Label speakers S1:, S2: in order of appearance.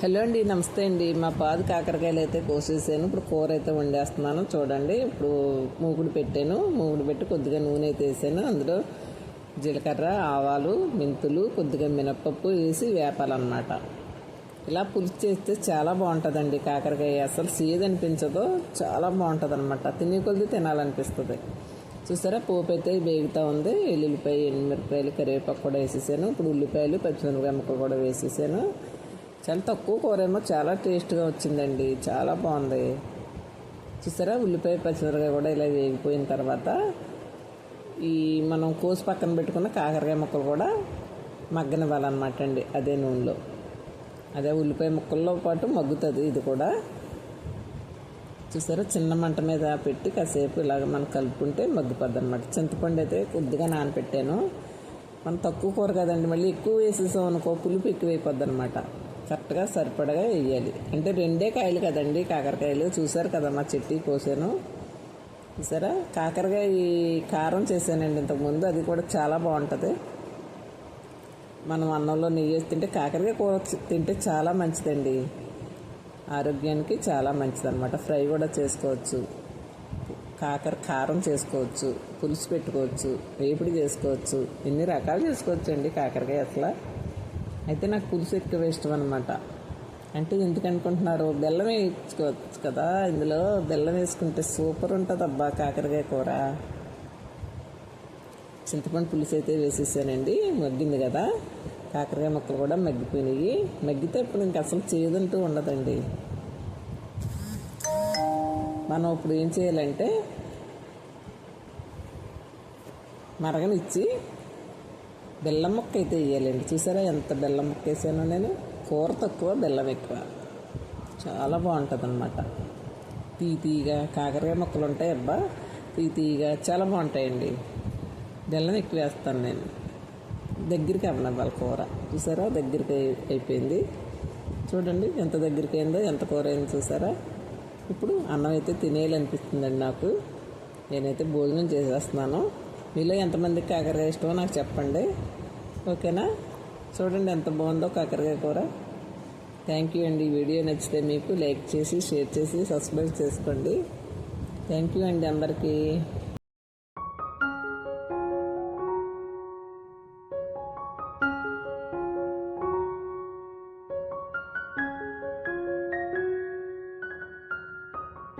S1: Hello అండి నమస్తే అండి. మా పాది కాకరకాయలు అయితే కోసేసాను. ఇప్పుడు కూర అయితే వండేస్తున్నాను. చూడండి ఇప్పుడు మూగుడు పెట్టాను. మూగుడు పెట్టి కొద్దిగా నూనె అయితే వేసాను. అందులో జీలకర్ర ఆవాలు మెంతులు కొద్దిగా మినప్పప్పు వేసి వేపాలన్నమాట. ఇలా పులుసు చేస్తే చాలా బాగుంటుందండి కాకరకాయ. అసలు సీజ్ అనిపించదు చాలా బాగుంటుంది అనమాట తినే కొద్ది తినాలనిపిస్తుంది. చూసారా పోపు అయితే వేగుతూ ఉంది. ఎల్లుల్లిపాయ ఎండుమిరపకాయలు కరివేపాకు కూడా వేసేసాను. ఇప్పుడు ఉల్లిపాయలు పచ్చిమిరపకాయ ముక్కలు కూడా వేసేసాను. చాలా తక్కువ కూర ఏమో చాలా టేస్ట్గా వచ్చిందండి. చాలా బాగుంది. చూసారా? ఉల్లిపాయ పచ్చిమిరకాయ కూడా ఇలా వేగిపోయిన తర్వాత ఈ మనం కోసి పక్కన పెట్టుకున్న కాకరకాయ ముక్కలు కూడా మగ్గనివ్వాలన్నమాట అండి. అదే నూనెలో. అదే ఉల్లిపాయ ముక్కల్లో పాటు మగ్గుతుంది ఇది కూడా. చూసారా? చిన్న మంట మీద పెట్టి కాసేపు ఇలాగ మనం కలుపుకుంటే మగ్గిపోద్ది అనమాట చింతపండు అయితే కొద్దిగా నానపెట్టాను. మనం తక్కువ కూర కదండి మళ్ళీ ఎక్కువ వేసేసాం అనుకో పులుపు ఎక్కువ అయిపోద్ది అనమాట కరెక్ట్గా సరిపడగా వేయాలి. అంటే రెండే కాయలు కదండి కాకరకాయలు. చూసారు కదా మా చెట్టు కోసాను. చూసారా? కాకరకాయ కారం చేశానండి ఇంతకుముందు. అది కూడా చాలా బాగుంటుంది. మనం అన్నంలో నెయ్యి వేసి తింటే కాకరకాయ కూర తింటే చాలా మంచిదండి. ఆరోగ్యానికి చాలా మంచిది అనమాట ఫ్రై కూడా చేసుకోవచ్చు. కాకర కారం చేసుకోవచ్చు. పులుసు పెట్టుకోవచ్చు. వేపుడు చేసుకోవచ్చు. ఎన్ని రకాలు చేసుకోవచ్చు అండి కాకరకాయ అసలు. అయితే నాకు పులుసు ఎక్కువ ఇష్టం అనమాట అంటే ఎందుకు అనుకుంటున్నారు బెల్లం వేసుకోవచ్చు కదా ఇందులో బెల్లం వేసుకుంటే సూపర్ ఉంటుంది అబ్బా కాకరకాయ కూర. చింతపండు పులుసు అయితే వేసేసానండి మగ్గింది కదా. కాకరకాయ ముక్కలు కూడా మగ్గిపోయినాయి. మగ్గితే ఇప్పుడు ఇంక అసలు చేయదంటూ ఉండదండి. మనం ఇప్పుడు ఏం చేయాలంటే మరగనిచ్చి బెల్లం ముక్క అయితే వేయాలండి. చూసారా ఎంత బెల్లం ముక్క వేసానో నేను? కూర తక్కువ బెల్లం ఎక్కువ. చాలా బాగుంటుంది అనమాట తీతీగా కాకరకాయ ముక్కలు ఉంటాయి అబ్బా. తీతీగా చాలా బాగుంటాయండి. బెల్లం ఎక్కువ వేస్తాను నేను. దగ్గరికి అవ్వనివ్వాలి కూర? చూసారా? దగ్గరికి అయిపోయింది. చూడండి ఎంత దగ్గరికి అయిందో ఎంత కూర అయిందో చూసారా? ఇప్పుడు అన్నం అయితే తినేయాలనిపిస్తుందండి నాకు. నేనైతే భోజనం చేసేస్తున్నాను. మీలో ఎంతమందికి కాకరకాయ ఇష్టమో నాకు చెప్పండి. ఓకేనా? చూడండి ఎంత బాగుందో కాకరకాయ కూర. థ్యాంక్ యూ అండి. ఈ వీడియో నచ్చితే మీకు లైక్ చేసి షేర్ చేసి సబ్స్క్రైబ్ చేసుకోండి. థ్యాంక్ యూ అండి అందరికీ.